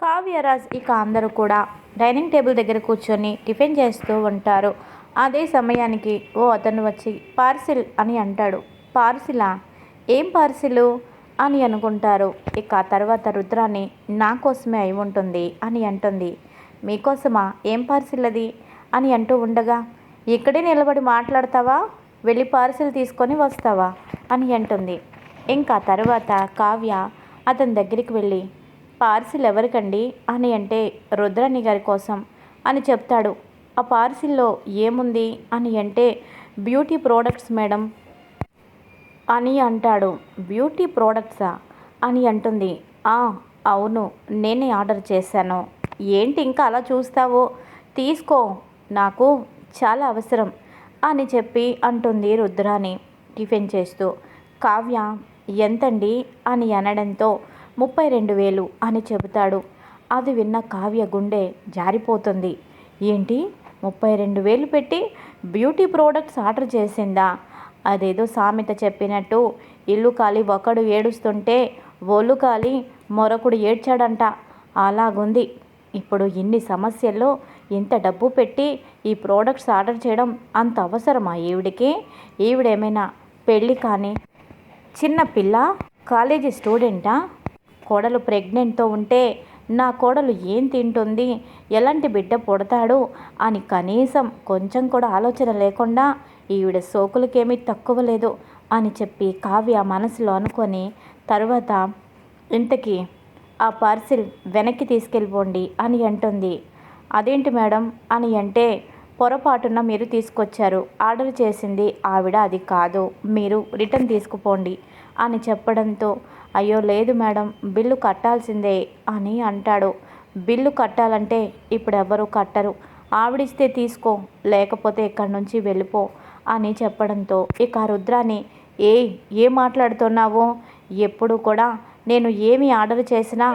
కావ్యరాజ్ ఇక అందరూ కూడా డైనింగ్ టేబుల్ దగ్గర కూర్చొని టిఫిన్ చేస్తూ ఉంటారు. అదే సమయానికి ఓ అతను వచ్చి పార్సిల్ అని అంటాడు. పార్సిలా? ఏం పార్సిలు? అని అనుకుంటారు. ఇక తర్వాత రుద్రాని నా కోసమే అయి ఉంటుంది అని అంటుంది. మీకోసమా? ఏం పార్సిల్ అది అని అంటూ ఉండగా ఇక్కడే నిలబడి మాట్లాడతావా? వెళ్ళి పార్సిల్ తీసుకొని వస్తావా? అని అంటుంది. ఇంకా తర్వాత కావ్య అతని దగ్గరికి వెళ్ళి పార్సిల్ ఎవరికండి? అని అంటే రుద్రాణి గారి కోసం అని చెప్తాడు. ఆ పార్సిల్లో ఏముంది? అని అంటే బ్యూటీ ప్రోడక్ట్స్ మేడం అని అంటాడు. బ్యూటీ ప్రోడక్ట్సా? అని అంటుంది. "ఆ, అవును నేనే ఆర్డర్ చేశాను. ఏంటి ఇంకా అలా చూస్తావో? తీసుకో నాకు చాలా అవసరం అని చెప్పి అంటుంది రుద్రాని టిఫిన్ చేస్తూ. కావ్య ఎంతండి? అని అనడంతో ముప్పై రెండు వేలు అని చెబుతాడు. అది విన్న కావ్య గుండె జారిపోతుంది. ఏంటి? ముప్పై రెండు వేలు పెట్టి బ్యూటీ ప్రోడక్ట్స్ ఆర్డర్ చేసిందా? అదేదో సామెత చెప్పినట్టు ఇల్లు కాలి ఒకడు ఏడుస్తుంటే ఒళ్ళు కాలి మరొకడు ఏడ్చాడంట. అలాగుంది. ఇప్పుడు ఇన్ని సమస్యల్లో ఇంత డబ్బు పెట్టి ఈ ప్రోడక్ట్స్ ఆర్డర్ చేయడం అంత అవసరమా ఈవిడికి? ఈవిడేమైనా పెళ్ళి కానీ చిన్న పిల్ల కాలేజీ స్టూడెంటా? కోడలు ప్రెగ్నెంట్తో ఉంటే నా కోడలు ఏం తింటుంది? ఎలాంటి బిడ్డ పుడతాడు? అని కనీసం కొంచెం కూడా ఆలోచన లేకుండా ఈవిడ సోకులకేమీ తక్కువ లేదు అని చెప్పి కావ్య మనసులో అనుకొని తర్వాత ఇంతకీ ఆ పార్సిల్ వెనక్కి తీసుకెళ్ళిపోండి అని అంటుంది. అదేంటి మేడం? అని అంటే పొరపాటున మీరు తీసుకొచ్చారు ఆర్డర్ చేసింది ఆవిడ అది కాదు మీరు రిటర్న్ తీసుకుపోండి అని చెప్పడంతో అయ్యో లేదు మేడం బిల్లు కట్టాల్సిందే అని అంటాడు. బిల్లు కట్టాలంటే ఇప్పుడు ఎవరు కట్టరు. ఆవిడిస్తే తీసుకో లేకపోతే ఇక్కడి నుంచి వెళ్ళిపో అని చెప్పడంతో ఇక ఆ రుద్రాని ఏ ఏం మాట్లాడుతున్నావో? ఎప్పుడు కూడా నేను ఏమి ఆర్డర్ చేసినా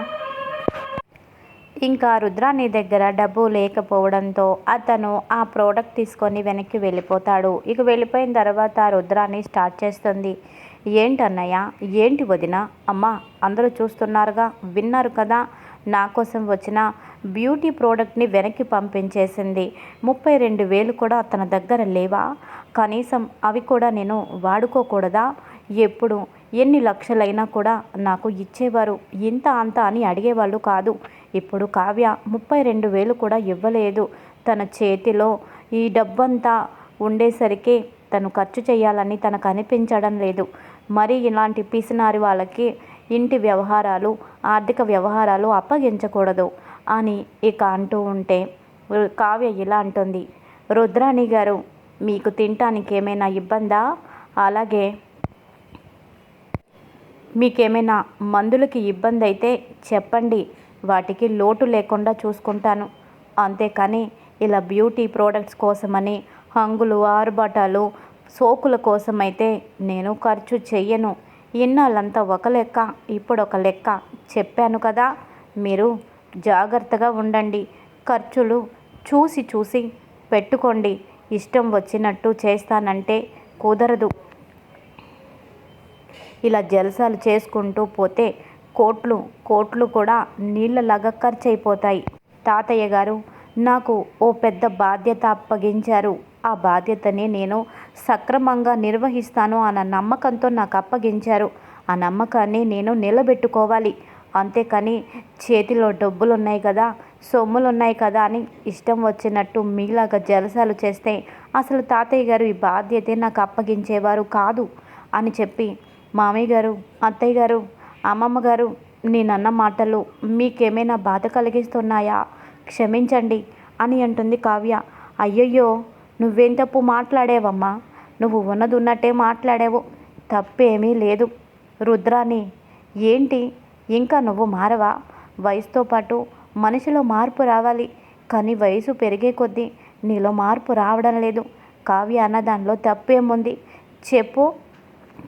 ఇంకా రుద్రాని దగ్గర డబ్బు లేకపోవడంతో అతను ఆ ప్రోడక్ట్ తీసుకొని వెనక్కి వెళ్ళిపోతాడు. ఇక వెళ్ళిపోయిన తర్వాత రుద్రాని స్టార్ట్ చేస్తుంది. ఏంటన్నయ్య? ఏంటి వదిన? అమ్మ అందరూ చూస్తున్నారుగా విన్నారు కదా? నా కోసం వచ్చిన బ్యూటీ ప్రోడక్ట్ని వెనక్కి పంపించేసింది. ముప్పై రెండు వేలు కూడా తన దగ్గర లేవా? కనీసం అవి కూడా నేను వాడుకోకూడదా? ఎప్పుడు? ఎన్ని లక్షలైనా కూడా నాకు ఇచ్చేవారు. ఇంత అంత అని అడిగేవాళ్ళు కాదు. ఇప్పుడు కావ్య ముప్పై రెండు వేలు కూడా ఇవ్వలేదు. తన చేతిలో ఈ డబ్బంతా ఉండేసరికి తను ఖర్చు చేయాలని తనకు అనిపించడం లేదు. మరి ఇలాంటి పిసినారి వాళ్ళకి ఇంటి వ్యవహారాలు ఆర్థిక వ్యవహారాలు అప్పగించకూడదు అని ఇక అంటూ ఉంటే కావ్య ఇలా అంటుంది. రుద్రాణి గారు మీకు తినటానికి ఏమైనా ఇబ్బందా? అలాగే మీకేమైనా మందులకి ఇబ్బంది అయితే చెప్పండి. వాటికి లోటు లేకుండా చూసుకుంటాను. అంతేకాని ఇలా బ్యూటీ ప్రోడక్ట్స్ కోసమని హంగులు ఆరుబాటాలు సోకుల కోసమైతే నేను ఖర్చు చెయ్యను. ఇన్నాళ్ళంతా ఒక లెక్క ఇప్పుడు ఒక లెక్క చెప్పాను కదా. మీరు జాగ్రత్తగా ఉండండి. ఖర్చులు చూసి చూసి పెట్టుకోండి. ఇష్టం వచ్చినట్టు చేస్తానంటే కుదరదు. ఇలా జలసాలు చేసుకుంటూ పోతే కోట్లు కోట్లు కూడా నీళ్ళలాగా ఖర్చు అయిపోతాయి తాతయ్య గారు నాకు ఓ పెద్ద బాధ్యత అప్పగించారు. ఆ బాధ్యతని నేను సక్రమంగా నిర్వహిస్తాను అన్న నమ్మకంతో నాకు అప్పగించారు. ఆ నమ్మకాన్ని నేను నిలబెట్టుకోవాలి. అంతేకాని చేతిలో డబ్బులు ఉన్నాయి కదా సొమ్ములు ఉన్నాయి కదా అని ఇష్టం వచ్చినట్టు మీలాగా జలసాలు చేస్తే అసలు తాతయ్య గారు ఈ బాధ్యతే నాకు అప్పగించేవారు కాదు అని చెప్పి మామయ్య గారు అత్తయ్య గారు అమ్మమ్మ గారు నేనన్న మాటలు మీకేమైనా బాధ కలిగిస్తున్నాయా? క్షమించండి అని అంటుంది కావ్య. అయ్యయ్యో నువ్వేం తప్పు మాట్లాడేవమ్మా? నువ్వు ఉన్నది ఉన్నట్టే మాట్లాడావు. తప్పేమీ లేదు. రుద్రాని ఏంటి? ఇంకా నువ్వు మారవా? వయసుతో పాటు మనిషిలో మార్పు రావాలి. కానీ వయసు పెరిగే కొద్దీ నీలో మార్పు రావడం లేదు. కావ్య అన్న దానిలో తప్పేముంది? చెప్పు.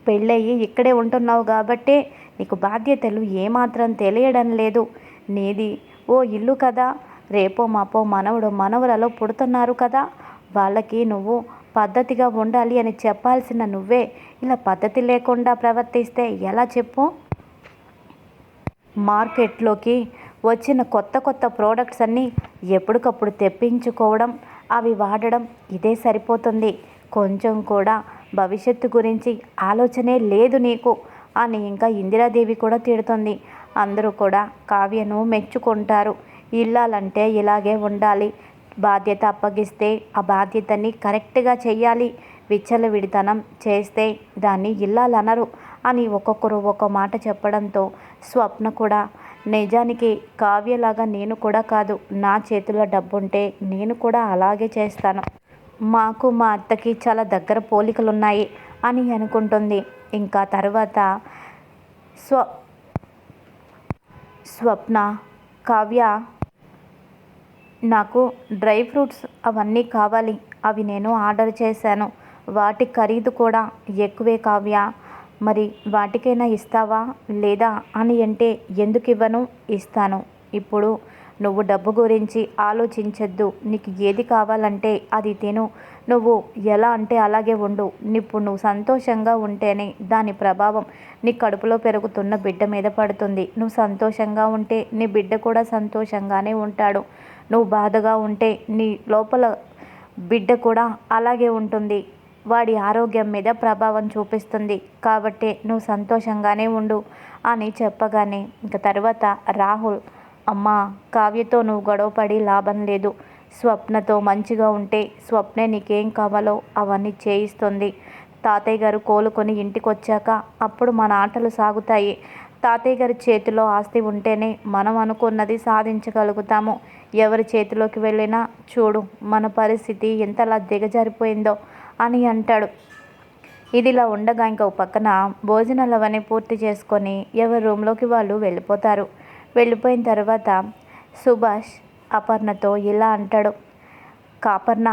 పెళ్ళయ్యి ఇక్కడే ఉంటున్నావు కాబట్టే నీకు బాధ్యతలు ఏమాత్రం తెలియడం లేదు. నీది ఓ ఇల్లు కదా. రేపో మాపో మనవడు మనవలలో పుడుతున్నారు కదా. వాళ్ళకి నువ్వు పద్ధతిగా ఉండాలి అని చెప్పాల్సిన నువ్వే. ఇలా పద్ధతి లేకుండా ప్రవర్తిస్తే ఎలా చెప్పు? మార్కెట్లోకి వచ్చిన కొత్త కొత్త ప్రోడక్ట్స్ అన్నీ ఎప్పటికప్పుడు తెప్పించుకోవడం అవి వాడడం ఇదే సరిపోతుంది. కొంచెం కూడా భవిష్యత్తు గురించి ఆలోచనే లేదు నీకు అని ఇంకా ఇందిరాదేవి కూడా తిడుతుంది. అందరూ కూడా కావ్యను మెచ్చుకుంటారు. ఇల్లాలంటే ఇలాగే ఉండాలి. బాధ్యత అప్పగిస్తే ఆ బాధ్యతని కరెక్ట్గా చెయ్యాలి. విచ్చలవిడితనం చేస్తే దాన్ని ఇల్లాలనరు అని ఒక్కొక్కరు ఒక మాట చెప్పడంతో స్వప్న కూడా నిజానికి కావ్యలాగా నేను కూడా కాదు. నా చేతిలో డబ్బుంటే నేను కూడా అలాగే చేస్తాను. మాకు మా అత్తకి చాలా దగ్గర పోలికలు ఉన్నాయి అని అనుకుంటుంది. ఇంకా తర్వాత స్వ స్వప్న కావ్య నాకు డ్రై ఫ్రూట్స్ అవన్నీ కావాలి. అవి నేను ఆర్డర్ చేశాను. వాటి ఖరీదు కూడా ఎక్కువే కావ్య. మరి వాటికైనా ఇస్తావా? లేదా అని అంటే ఎందుకు ఇవ్వను? ఇస్తాను. ఇప్పుడు నువ్వు డబ్బు గురించి ఆలోచించద్దు. నీకు ఏది కావాలంటే అది తిను. నువ్వు ఎలా అంటే అలాగే ఉండు. ఇప్పుడు నువ్వు సంతోషంగా ఉంటేనే దాని ప్రభావం నీ కడుపులో పెరుగుతున్న బిడ్డ మీద పడుతుంది. నువ్వు సంతోషంగా ఉంటే నీ బిడ్డ కూడా సంతోషంగానే ఉంటాడు. నువ్వు బాధగా ఉంటే నీ లోపల బిడ్డ కూడా అలాగే ఉంటుంది. వాడి ఆరోగ్యం మీద ప్రభావం చూపిస్తుంది. కాబట్టి నువ్వు సంతోషంగానే ఉండు అని చెప్పగానే ఇంక తర్వాత రాహుల్ అమ్మా కావ్యతో నువ్వు గొడవపడి లాభం లేదు. స్వప్నతో మంచిగా ఉంటే స్వప్నే నీకేం కావాలో అవన్నీ చేయిస్తుంది. తాతయ్య గారు కోలుకొని ఇంటికి వచ్చాక అప్పుడు మన ఆటలు సాగుతాయి. తాతయ్య గారి చేతిలో ఆస్తి ఉంటేనే మనం అనుకున్నది సాధించగలుగుతాము. ఎవరి చేతిలోకి వెళ్ళినా చూడు మన పరిస్థితి ఎంతలా దిగజారిపోయిందో అని అంటాడు. ఇదిలా ఉండగా ఇంకా పక్కన భోజనాలు అవన్నీ పూర్తి చేసుకొని ఎవరి రూమ్లోకి వాళ్ళు వెళ్ళిపోతారు. వెళ్ళిపోయిన తర్వాత సుభాష్ అపర్ణతో ఇలా అంటాడు. కాపర్ణ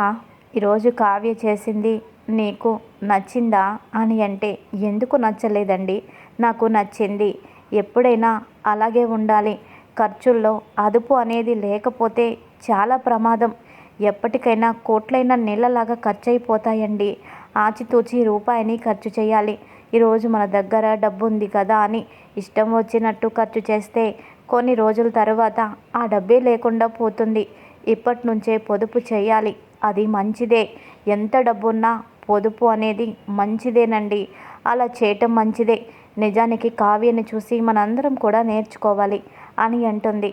ఈరోజు కావ్య చేసింది నీకు నచ్చిందా? అని అంటే ఎందుకు నచ్చలేదండి? నాకు నచ్చింది. ఎప్పుడైనా అలాగే ఉండాలి. ఖర్చుల్లో అదుపు అనేది లేకపోతే చాలా ప్రమాదం. ఎప్పటికైనా కోట్లైన నీళ్ళలాగా ఖర్చు అయిపోతాయండి ఆచితూచి రూపాయిని ఖర్చు చేయాలి. ఈరోజు మన దగ్గర డబ్బు ఉంది కదా అని ఇష్టం వచ్చినట్టు ఖర్చు చేస్తే కొన్ని రోజుల తర్వాత ఆ డబ్బే లేకుండా పోతుంది. ఇప్పటి నుంచే పొదుపు చేయాలి. అది మంచిదే. ఎంత డబ్బున్నా పొదుపు అనేది మంచిదేనండి. అలా చేయటం మంచిదే. నిజానికి కావ్యని చూసి మనందరం కూడా నేర్చుకోవాలి అని అంటుంది.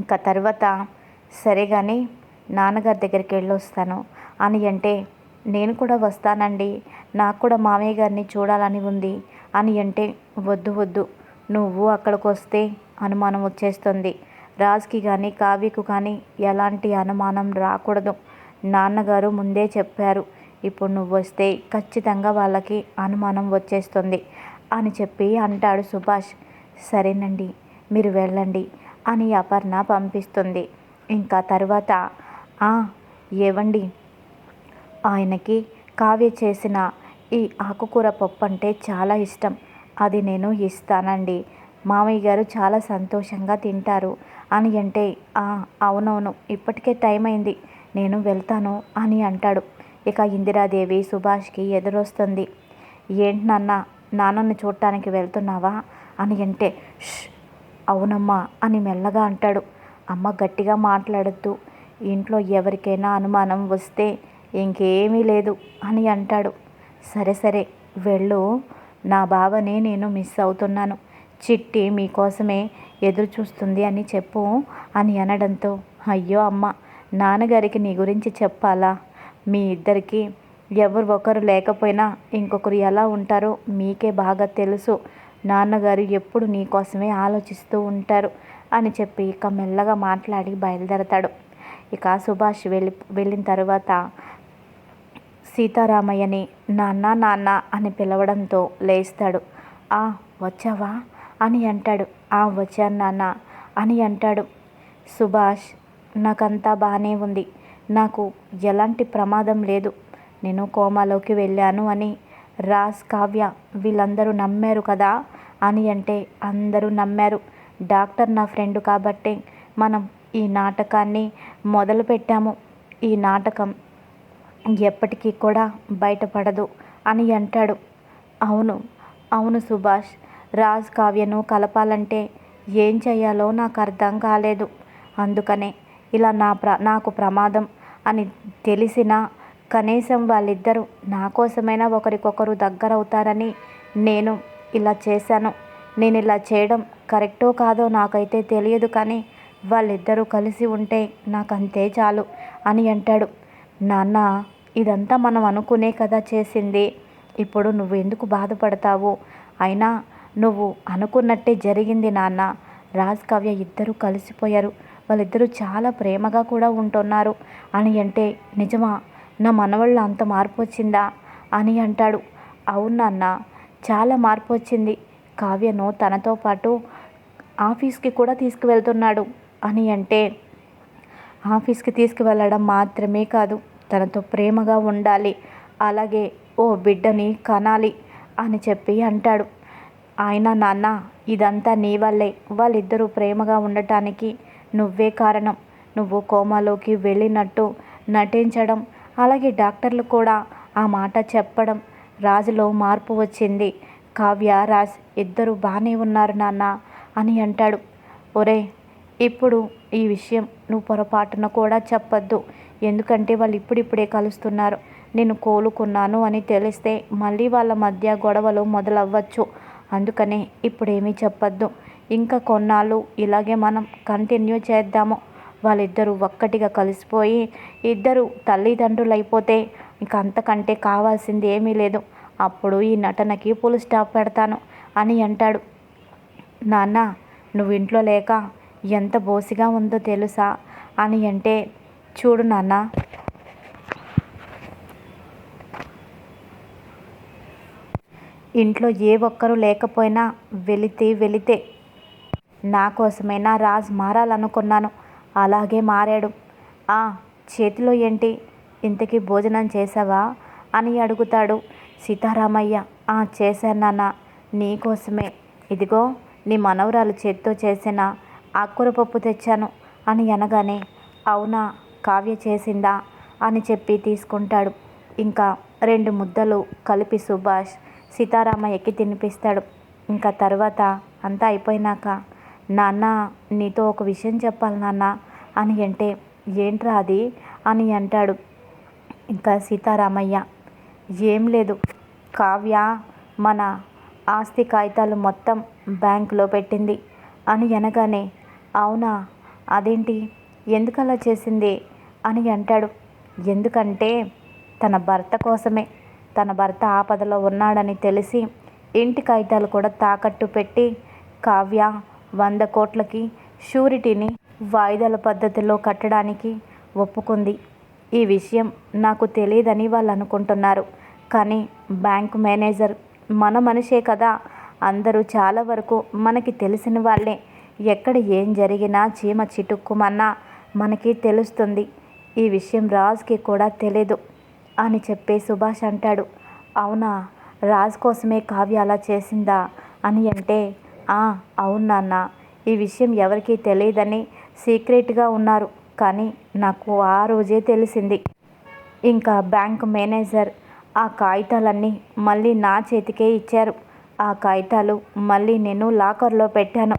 ఇంకా తర్వాత సరే కానీ నాన్నగారి దగ్గరికి వెళ్ళొస్తాను అని అంటే నేను కూడా వస్తానండి. నాకు కూడా మామయ్య గారిని చూడాలని ఉంది అని అంటే వద్దు వద్దు. నువ్వు అక్కడికి వస్తే అనుమానం వచ్చేస్తుంది. రాజ్కి కానీ కావ్యకు కానీ ఎలాంటి అనుమానం రాకూడదు. నాన్నగారు ముందే చెప్పారు. ఇప్పుడు నువ్వు వస్తే ఖచ్చితంగా వాళ్ళకి అనుమానం వచ్చేస్తుంది. అని చెప్పి అంటాడు సుభాష్. సరేనండి మీరు వెళ్ళండి అని అపర్ణ పంపిస్తుంది. ఇంకా తర్వాత ఏవండి? ఆయనకి కావ్య చేసిన ఈ ఆకుకూర పప్పు అంటే చాలా ఇష్టం. అది నేను ఇస్తానండి. మామయ్య గారు చాలా సంతోషంగా తింటారు. అని అంటే అవునవును ఇప్పటికే టైం అయింది. నేను వెళ్తాను అని అంటాడు. ఇక ఇందిరాదేవి సుభాష్కి ఎదురొస్తుంది. ఏంటి నాన్న నాన్నని చూడటానికి వెళ్తున్నావా? అని అంటే అవునమ్మా అని మెల్లగా అంటాడు. అమ్మ గట్టిగా మాట్లాడద్దు. ఇంట్లో ఎవరికైనా అనుమానం వస్తే ఇంకేమీ లేదు అని అంటాడు. సరే సరే వెళ్ళు. నా బావని నేను మిస్ అవుతున్నాను. చిట్టి మీకోసమే ఎదురు చూస్తుంది అని చెప్పు అని అనడంతో అయ్యో అమ్మ నాన్నగారికి నీ గురించి చెప్పాలా? మీ ఇద్దరికి ఎవరు ఒకరు లేకపోయినా ఇంకొకరు ఎలా ఉంటారో మీకే బాగా తెలుసు. నాన్నగారు ఎప్పుడు నీకోసమే ఆలోచిస్తూ ఉంటారు అని చెప్పి ఇక మెల్లగా మాట్లాడి బయలుదేరతాడు. ఇక సుభాష్ వెళ్ళి వెళ్ళిన తర్వాత సీతారామయ్యని నాన్న నాన్న అని పిలవడంతో లేస్తాడు. ఆ వచ్చావా? అని అంటాడు. ఆ వచ్చాను నాన్న అని అంటాడు. సుభాష్ నాకంతా బాగానే ఉంది. నాకు ఎలాంటి ప్రమాదం లేదు. నేను కోమాలోకి వెళ్ళాను అని రాజ్ కావ్య వీళ్ళందరూ నమ్మారు కదా అని అంటే అందరూ నమ్మారు. డాక్టర్ నా ఫ్రెండ్ కాబట్టి మనం ఈ నాటకాన్ని మొదలుపెట్టాము ఈ నాటకం ఎప్పటికీ కూడా బయటపడదు అని అంటాడు. అవును అవును సుభాష్ రాజ్ కావ్యను కలపాలంటే ఏం చేయాలో నాకు అర్థం కాలేదు. అందుకనే ఇలా నా ప్ర నాకు ప్రమాదం అని తెలిసినా కనీసం వాళ్ళిద్దరూ నా కోసమైనా ఒకరికొకరు దగ్గరవుతారని నేను ఇలా చేశాను. నేను ఇలా చేయడం కరెక్టో కాదో నాకైతే తెలియదు కానీ వాళ్ళిద్దరూ కలిసి ఉంటే నాకు అంతే చాలు అని అంటాడు. నాన్న ఇదంతా మనం అనుకునే కదా చేసింది. ఇప్పుడు నువ్వు ఎందుకు బాధపడతావు? అయినా నువ్వు అనుకున్నట్టే జరిగింది నాన్న. రాజ్ కవ్య ఇద్దరూ కలిసిపోయారు. వాళ్ళిద్దరూ చాలా ప్రేమగా కూడా ఉంటున్నారు అని అంటే నిజమా? నా మనవళ్ళు అంత మార్పు వచ్చిందా అని అంటాడు. అవును నాన్న చాలా మార్పు వచ్చింది కావ్యను తనతో పాటు ఆఫీస్కి కూడా తీసుకువెళ్తున్నాడు అని అంటే ఆఫీస్కి తీసుకువెళ్ళడం మాత్రమే కాదు తనతో ప్రేమగా ఉండాలి. అలాగే ఓ బిడ్డని కనాలి అని చెప్పి అంటాడు. ఆయన నాన్న ఇదంతా నీ వల్లే. వాళ్ళిద్దరూ ప్రేమగా ఉండటానికి నువ్వే కారణం. నువ్వు కోమాలోకి వెళ్ళినట్టు నటించడం అలాగే డాక్టర్లు కూడా ఆ మాట చెప్పడం రాజులో మార్పు వచ్చింది. కావ్య రాజ్ ఇద్దరు బాగానే ఉన్నారు నాన్న అని అంటాడు. ఒరే ఇప్పుడు ఈ విషయం నువ్వు పొరపాటున కూడా చెప్పొద్దు. ఎందుకంటే వాళ్ళు ఇప్పుడిప్పుడే కలుస్తున్నారు. నేను కోలుకున్నాను అని తెలిస్తే మళ్ళీ వాళ్ళ మధ్య గొడవలు మొదలవ్వచ్చు. అందుకనే ఇప్పుడేమీ చెప్పొద్దు. ఇంకా కొన్నాళ్ళు ఇలాగే మనం కంటిన్యూ చేద్దాము. వాళ్ళిద్దరూ ఒక్కటిగా కలిసిపోయి ఇద్దరు తల్లిదండ్రులు అయిపోతే ఇంక అంతకంటే కావాల్సింది ఏమీ లేదు. అప్పుడు ఈ నటనకి పులు స్టాప్ పెడతాను అని అంటాడు. నాన్న నువ్వు ఇంట్లో లేక ఎంత బోసిగా ఉందో తెలుసా అని అంటే చూడు నాన్న. ఇంట్లో ఏ ఒక్కరూ లేకపోయినా వెళితే వెళితే నా కోసమైనా రాజ్ మారాలనుకున్నాను. అలాగే మారాడు. ఆ చేతిలో ఏంటి? ఇంతకీ భోజనం చేసావా? అని అడుగుతాడు. సీతారామయ్య ఆ చేశాను నాన్న. నీకోసమే ఇదిగో నీ మనవరాలు చేత్తో చేసిన ఆకుకూర పప్పు తెచ్చాను అని అనగానే అవునా కావ్య చేసిందా? అని చెప్పి తీసుకుంటాడు. ఇంకా రెండు ముద్దలు కలిపి సుభాష్ సీతారామయ్యకి తినిపిస్తాడు. ఇంకా తర్వాత అంతా అయిపోయినాక నాన్న నీతో ఒక విషయం చెప్పాలి నాన్న. అని అంటే ఏంట్రా అది? అని అంటాడు ఇంకా సీతారామయ్య. ఏం లేదు. కావ్య మన ఆస్తి కాగితాలు మొత్తం బ్యాంకులో పెట్టింది. అని అనగానే అవునా? అదేంటి? ఎందుకు అలా చేసింది? అని అంటాడు. ఎందుకంటే తన భర్త కోసమే. తన భర్త ఆపదలో ఉన్నాడని తెలిసి ఇంటి కాగితాలు కూడా తాకట్టు పెట్టి కావ్య వంద కోట్లకి షూరిటీని వాయిదాల పద్ధతిలో కట్టడానికి ఒప్పుకుంది. ఈ విషయం నాకు తెలియదని వాళ్ళు అనుకుంటున్నారు కానీ బ్యాంక్ మేనేజర్ మన మనిషే కదా. అందరూ చాలా వరకు మనకి తెలిసిన వాళ్ళే. ఎక్కడ ఏం జరిగినా చీమ చిటుక్కుమన్నా మనకి తెలుస్తుంది. ఈ విషయం రాజుకి కూడా తెలీదు అని చెప్పి సుభాష్ అంటాడు. అవునా? రాజ్ కోసమే కావ్య అలా చేసిందా అని అంటే అవును నాన్న. ఈ విషయం ఎవరికీ తెలియదని సీక్రెట్గా ఉన్నారు. కానీ నాకు ఆ రోజే తెలిసింది. ఇంకా బ్యాంక్ మేనేజర్ ఆ కాగితాలన్నీ మళ్ళీ నా చేతికే ఇచ్చారు. ఆ కాగితాలు మళ్ళీ నేను లాకర్లో పెట్టాను.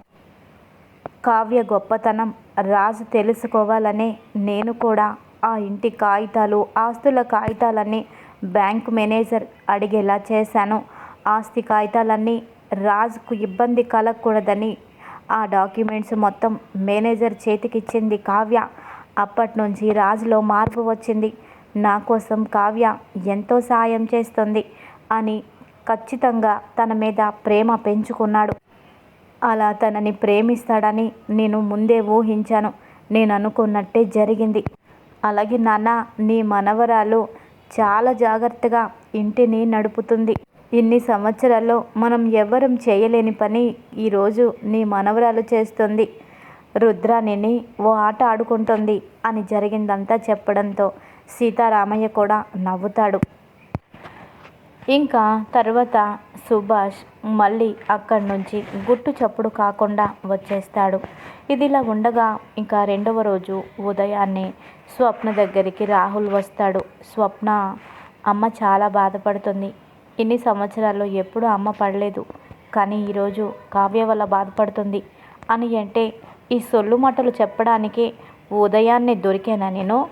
కావ్య గొప్పతనం రాజు తెలుసుకోవాలనే నేను కూడా ఆ ఇంటి కాగితాలు ఆస్తుల కాగితాలన్నీ బ్యాంక్ మేనేజర్ అడిగేలా చేశాను. ఆస్తి కాగితాలన్నీ రాజుకు ఇబ్బంది కలగకూడదని. ఆ డాక్యుమెంట్స్ మొత్తం మేనేజర్ చేతికిచ్చింది కావ్య. అప్పటి నుంచి రాజులో మార్పు వచ్చింది. నా కోసం కావ్య ఎంతో సాయం చేస్తుంది అని ఖచ్చితంగా తన మీద ప్రేమ పెంచుకున్నాడు. అలా తనని ప్రేమిస్తాడని నేను ముందే ఊహించాను. నేను అనుకున్నట్టే జరిగింది. అలాగే నాన్న నీ మనవరాలు చాలా జాగ్రత్తగా ఇంటిని నడుపుతుంది. ఇన్ని సంవత్సరాల్లో మనం ఎవ్వరం చేయలేని పని ఈరోజు నీ మనవరాలు చేస్తుంది. రుద్రాణిని ఓ ఆట ఆడుకుంటుంది అని జరిగిందంతా చెప్పడంతో సీతారామయ్య కూడా నవ్వుతాడు. ఇంకా తర్వాత సుభాష్ మళ్ళీ అక్కడి నుంచి గుట్టు చప్పుడు కాకుండా వచ్చేస్తాడు. ఇదిలా ఉండగా ఇంకా రెండవ రోజు ఉదయాన్నే స్వప్న దగ్గరికి రాహుల్ వస్తాడు. స్వప్న అమ్మ చాలా బాధపడుతుంది. ఇన్ని సంవత్సరాల్లో ఎప్పుడూ అమ్మ పడలేదు. కానీ ఈరోజు కావ్య వల్ల బాధపడుతుంది అని అంటే ఈ సొల్లు మాటలు చెప్పడానికి ఉదయాన్నే దొరికానా నేను?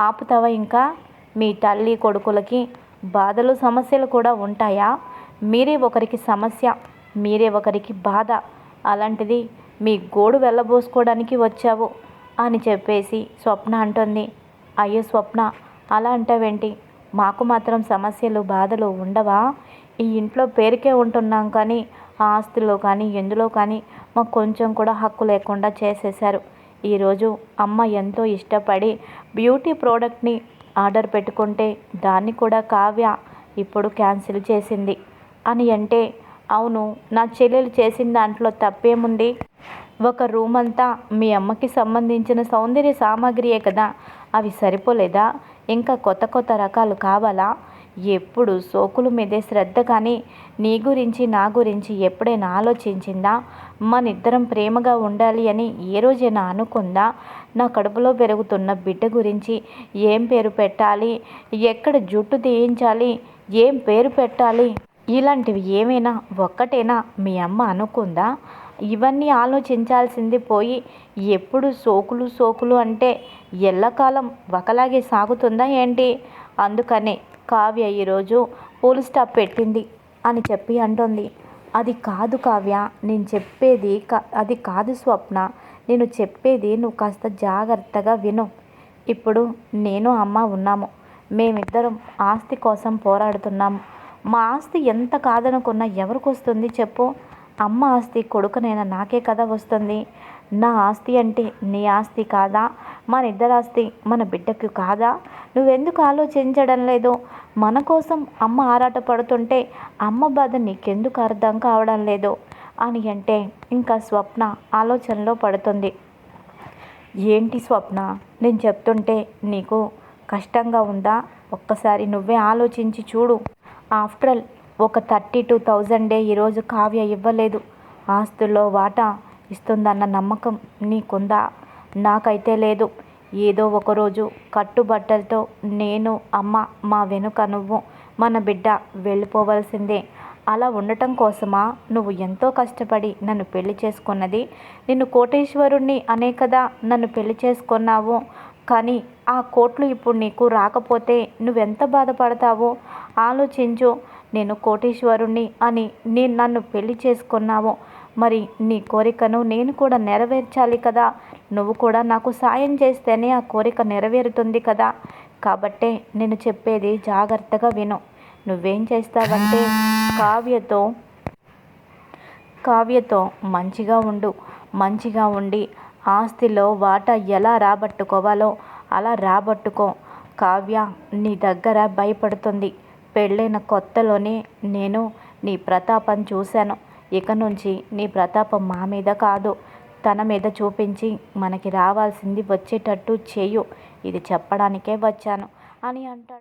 ఆపుతావా ఇంకా? మీ తల్లి కొడుకులకి బాధలు సమస్యలు కూడా ఉంటాయా? మీరే ఒకరికి సమస్య మీరే ఒకరికి బాధ. అలాంటిది మీ గోడు వెళ్ళబోసుకోవడానికి వచ్చావు అని చెప్పేసి స్వప్న అంటుంది. అయ్యో స్వప్న అలా అంటావేంటి? మాకు మాత్రం సమస్యలు బాధలు ఉండవా? ఈ ఇంట్లో పేరుకే ఉంటున్నాం కానీ ఆ ఆస్తిలో కానీ ఎందులో కానీ మాకు కొంచెం కూడా హక్కు లేకుండా చేసేశారు. ఈరోజు అమ్మ ఎంతో ఇష్టపడి బ్యూటీ ప్రోడక్ట్ని ఆర్డర్ పెట్టుకుంటే దాన్ని కూడా కావ్య ఇప్పుడు క్యాన్సిల్ చేసింది. అని అంటే అవును నా చెల్లెలు చేసిన దాంట్లో తప్పేముంది? ఒక రూమ్ అంతా మీ అమ్మకి సంబంధించిన సౌందర్య సామాగ్రియే కదా అవి సరిపోలేదా? ఇంకా కొత్త కొత్త రకాలు కావాలా? ఎప్పుడు? సోకుల మీదే శ్రద్ధ కానీ నీ గురించి నా గురించి ఎప్పుడైనా ఆలోచించిందా? మన ఇద్దరం ప్రేమగా ఉండాలి అని ఏ రోజైనా అనుకుందా? నా కడుపులో పెరుగుతున్న బిడ్డ గురించి ఏం పేరు పెట్టాలి? ఎక్కడ జుట్టు తీయించాలి? ఏం పేరు పెట్టాలి? ఇలాంటివి ఏమైనా ఒక్కటేనా? మీ అమ్మ అనుకుందా? ఇవన్నీ ఆలోచించాల్సింది పోయి ఎప్పుడు సోకులు సోకులు అంటే ఎల్లకాలం ఒకలాగే సాగుతుందా ఏంటి? అందుకనే కావ్య ఈరోజు పూల్ స్టాప్ పెట్టింది అని చెప్పి అంటుంది. అది కాదు కావ్య నేను చెప్పేది అది కాదు స్వప్న నేను చెప్పేది నువ్వు కాస్త జాగ్రత్తగా విను. ఇప్పుడు నేను అమ్మ ఉన్నాము. మేమిద్దరం ఆస్తి కోసం పోరాడుతున్నాము. మా ఆస్తి ఎంత కాదనుకున్నా ఎవరికి వస్తుంది చెప్పు? అమ్మ ఆస్తి కొడుకునైనా నాకే కదా వస్తుంది. నా ఆస్తి అంటే నీ ఆస్తి కాదా? మన ఇద్దరు ఆస్తి మన బిడ్డకు కాదా? నువ్వెందుకు ఆలోచించడం లేదు? మన కోసం అమ్మ ఆరాట పడుతుంటే అమ్మ బాధ నీకెందుకు అర్థం కావడం లేదు? అని అంటే ఇంకా స్వప్న ఆలోచనలో పడుతుంది. ఏంటి స్వప్న? నేను చెప్తుంటే నీకు కష్టంగా ఉందా? ఒక్కసారి నువ్వే ఆలోచించి చూడు. ఆఫ్టర్ ఆల్ ఒక థర్టీ టూ థౌజండే ఈరోజు కావ్య ఇవ్వలేదు. ఆస్తుల్లో వాటా ఇస్తుందన్న నమ్మకం నీకుందా నాకైతే లేదు. ఏదో ఒకరోజు కట్టుబట్టలతో నేను అమ్మ మా వెనుక నువ్వు మన బిడ్డ వెళ్ళిపోవలసిందే. అలా ఉండటం కోసమా? నువ్వు ఎంతో కష్టపడి నన్ను పెళ్ళి చేసుకున్నది. నిన్ను కోటేశ్వరుణ్ణి అనే కదా నన్ను పెళ్ళి చేసుకున్నావు. కానీ ఆ కోట్లు ఇప్పుడు నీకు రాకపోతే నువ్వెంత బాధపడతావో? ఆలోచించు. నేను కోటీశ్వరుణ్ణి అని నేను నన్ను పెళ్ళి చేసుకున్నావు. మరి నీ కోరికను నేను కూడా నెరవేర్చాలి కదా. నువ్వు కూడా నాకు సాయం చేస్తేనే ఆ కోరిక నెరవేరుతుంది కదా. కాబట్టే నేను చెప్పేది జాగ్రత్తగా విను. నువ్వేం చేస్తావంటే కావ్యతో కావ్యతో మంచిగా ఉండు మంచిగా ఉండి ఆస్తిలో వాటా ఎలా రాబట్టుకోవాలో అలా రాబట్టుకో. కావ్య నీ దగ్గర భయపడుతుంది. పెళ్ళైన కొత్తలోనే నేను నీ ప్రతాపం చూశాను. ఇక నుంచి నీ ప్రతాపం మా మీద కాదు. తన మీద చూపించి మనకి రావాల్సింది వచ్చేటట్టు చేయు ఇది చెప్పడానికే వచ్చాను అని అంటాడు.